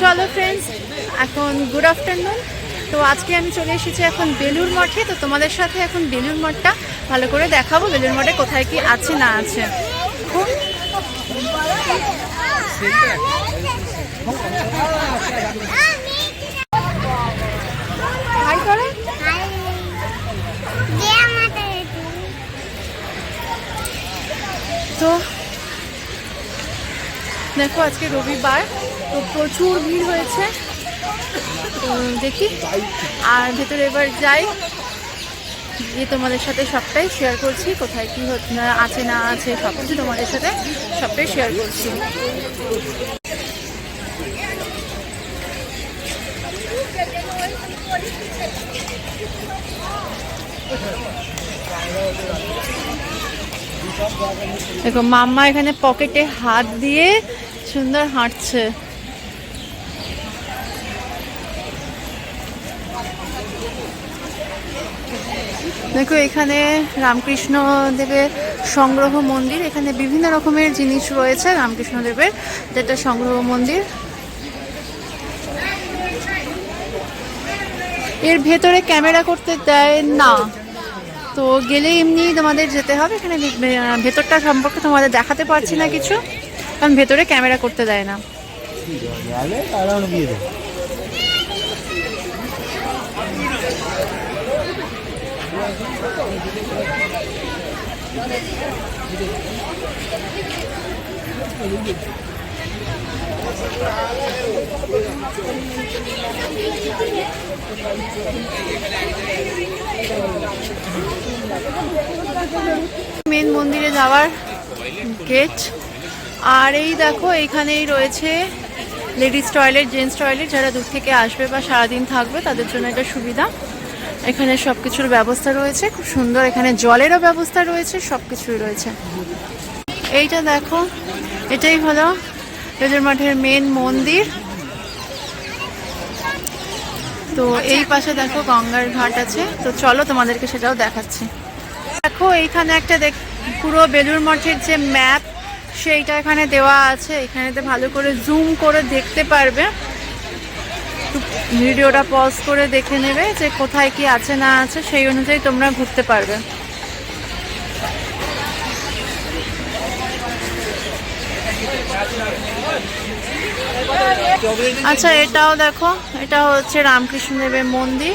চলো ফ্রেন্ডস এখন good afternoon তো আজকে আমি চলে এসেছি এখন বেলুর মঠে, তো তোমাদের সাথে এখন বেলুর মঠটা ভালো করে দেখাবো, বেলুর মঠে কোথায় কি আছে না আছে। তো দেখো, আজকে রবিবার। তো প্রচুর ভিড় হয়েছে। দেখি। আর ভেতরে এবার যাই। গিয়ে তোমাদের সাথে সবটাই শেয়ার করছি। কোথায় কি আছে, না আছে, সব কিছু তোমাদের সাথে সবটাই শেয়ার করছি। দেখো, মাম্মা এখানে পকেটে হাত দিয়ে সুন্দর হাঁটছে। দেখো, এখানে রামকৃষ্ণ দেবের সংগ্রহ মন্দির, এখানে বিভিন্ন রকমের জিনিস রয়েছে রামকৃষ্ণ দেবের যেটা সংগ্রহ মন্দির। এর ভেতরে ক্যামেরা করতে দেয় না। তো গেলে এমনি তোমাদের যেতে হবে, এখানে ভেতরটা সম্পর্কে তোমাদের দেখাতে পারছি না কিছু, কারণ ভেতরে ক্যামেরা করতে দেয় না গেলে তারা গিয়ে দেবে মেন মন্দিরে যাওয়ার গেট আর এই দেখো, এইখানেই রয়েছে লেডিস টয়লেট জেন্টস টয়লেট যারা দূর থেকে আসবে বা সারাদিন থাকবে, তাদের জন্য এটা সুবিধা। এখানে সব কিছুর ব্যবস্থা রয়েছে খুব সুন্দর এখানে জলেরও ব্যবস্থা রয়েছে সব কিছুই রয়েছে। এইটা দেখো এটাই হলো বেজুর মাঠের মেন মন্দির। তো এই পাশে দেখো গঙ্গার ঘাট আছে তো চলো তোমাদেরকে সেটাও দেখাচ্ছি। দেখো এইখানে একটা দেখ পুরো বেলুর মঠের যে ম্যাপ সেইটা এখানে দেওয়া আছে। এখানেতে ভালো করে জুম করে দেখতে পারবে। ভিডিওটা পজ করে দেখে নেবে যে কোথায় কি আছে না আছে, সেই অনুযায়ী তোমরা ঘুরতে পারবে। আচ্ছা এটাও দেখো, এটা হচ্ছে রামকৃষ্ণ দেবের মন্দির।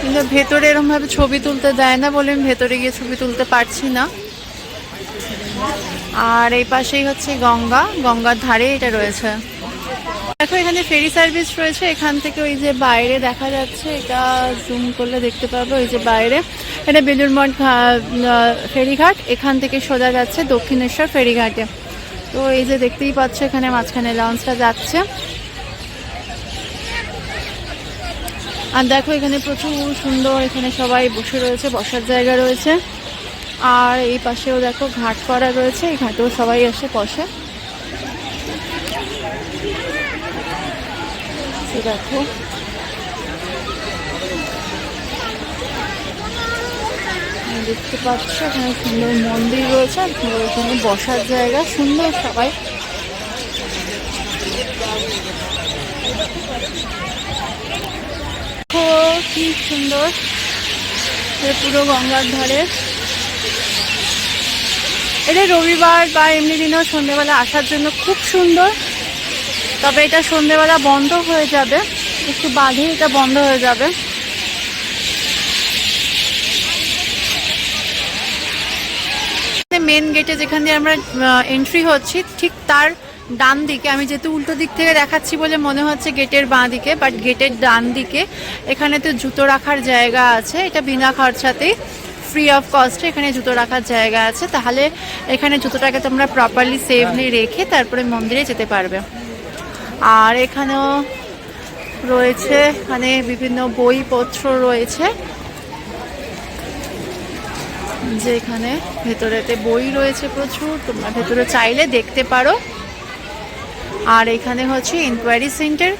কিন্তু ভেতরে এরকম ভাবে ছবি তুলতে দেয় না বলে আমি ভেতরে গিয়ে ছবি তুলতে পারছি না। আর এই পাশেই হচ্ছে গঙ্গা। গঙ্গার ধারে এটা রয়েছে। দেখো, এখানে ফেরি সার্ভিস রয়েছে। এখান থেকে ওই যে বাইরে দেখা যাচ্ছে, এটা জুম করলে দেখতে পাবো ওই যে বাইরে। এটা বেলুরমঠ ফেরিঘাট। এখান থেকে সোজা যাচ্ছে দক্ষিণেশ্বর ফেরিঘাটে। তো এই যে দেখতেই পাচ্ছ, এখানে মাঝখানে লঞ্চটা যাচ্ছে। আর দেখো, এখানে প্রচুর সুন্দর, এখানে সবাই বসে রয়েছে, বসার জায়গা রয়েছে। আর এই পাশেও দেখো ঘাট করা রয়েছে, এই ঘাটেও সবাই এসে বসে। দেখো। দেখতে পাচ্ছ, এখানে সুন্দর মন্দির রয়েছে, আর এখানে বসার জায়গা, সুন্দর সবাই। কি সুন্দর পুরো গঙ্গার ধারে। এটা রবিবার বা এমনি দিনেও সন্ধেবেলা আসার জন্য খুব সুন্দর। তবে এটা সন্ধেবেলা বন্ধ হয়ে যাবে। একটু বাঁধে এটা বন্ধ হয়ে যাবে। মেন গেটে যেখান দিয়ে আমরা এন্ট্রি হচ্ছি, ঠিক তার ডান দিকে, আমি যেহেতু উল্টো দিক থেকে দেখাচ্ছি বলে মনে হচ্ছে গেটের বাঁ দিকে বাট গেটের ডান দিকে এখানে তো জুতো রাখার জায়গা আছে, এটা বিনা খরচাতেই। ফ্রি অফ কস্টে এখানে জুতো রাখার জায়গা আছে। তাহলে এখানে জুতোটাকে তোমরা প্রপারলি সেভলি রেখে তারপরে মন্দিরে যেতে পারবে। আর এখানেও রয়েছে এখানে বিভিন্ন বইপত্র রয়েছে। যে এখানে ভেতরেতে বই রয়েছে প্রচুর, তোমরা ভেতরে চাইলে দেখতে পারো। আর এখানে হচ্ছে ইনকোয়ারি সেন্টার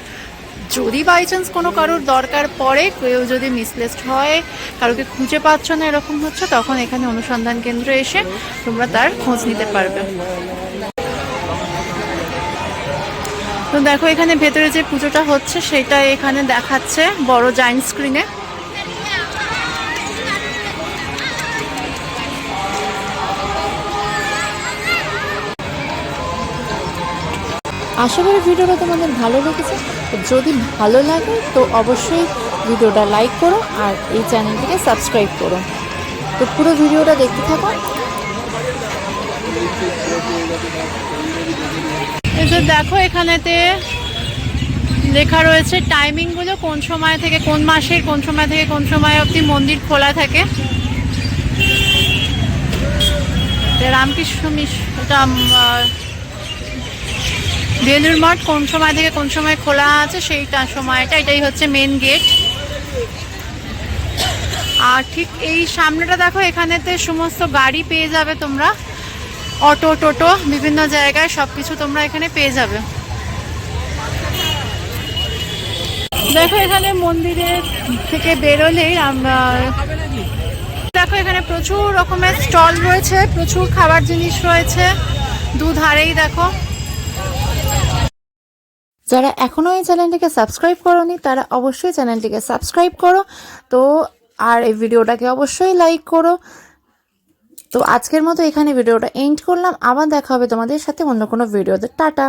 যদি বাই চান্স কোনো কারোর দরকার পড়ে, কেউ যদি মিসলেসড হয়, কারোকে খুঁজে পাচ্ছ না এরকম হচ্ছে, তখন এখানে অনুসন্ধান কেন্দ্র এসে তোমরা তার খোঁজ নিতে পারবে। তো দেখো এখানে ভেতরে যে পুজোটা হচ্ছে, সেটা এখানে দেখাচ্ছে বড় জায়েন্ট স্ক্রিনে আশা করি ভিডিওটা তোমাদের ভালো লেগেছে। যদি ভালো লাগে, তো অবশ্যই ভিডিওটা লাইক করো আর এই চ্যানেলটিকে সাবস্ক্রাইব করো। তো পুরো ভিডিওটা দেখতে থাকো। যে দেখো এখানেতে লেখা রয়েছে টাইমিংগুলো কোন সময় থেকে কোন মাসের, কোন সময় থেকে কোন সময় অবধি মন্দির খোলা থাকে। রামকৃষ্ণ মিশ এটা বেলুর মঠ কোন সময় থেকে কোন সময় খোলা আছে সেইটা সময়টা, এটাই হচ্ছে মেন গেট আর ঠিক এই সামনেটা দেখো, এখানেতে সমস্ত গাড়ি পেয়ে যাবে তোমরা। অটো, টোটো, বিভিন্ন জায়গায় সবকিছু তোমরা এখানে পেয়ে যাবে। দেখো, এখানে মন্দিরের থেকে বেরোলেই আমরা দেখো, এখানে প্রচুর রকমের স্টল রয়েছে, প্রচুর খাবার জিনিস রয়েছে। দুধারেই দেখো। যারা এখনও এই চ্যানেলটিকে সাবস্ক্রাইব করনি, তারা অবশ্যই চ্যানেলটিকে সাবস্ক্রাইব করো। তো, আর এই ভিডিওটাকে অবশ্যই লাইক করো। তো, আজকের মতো এখানে ভিডিওটা এন্ড করলাম। আবার দেখা হবে তোমাদের সাথে অন্য কোনো ভিডিওতে। টাটা!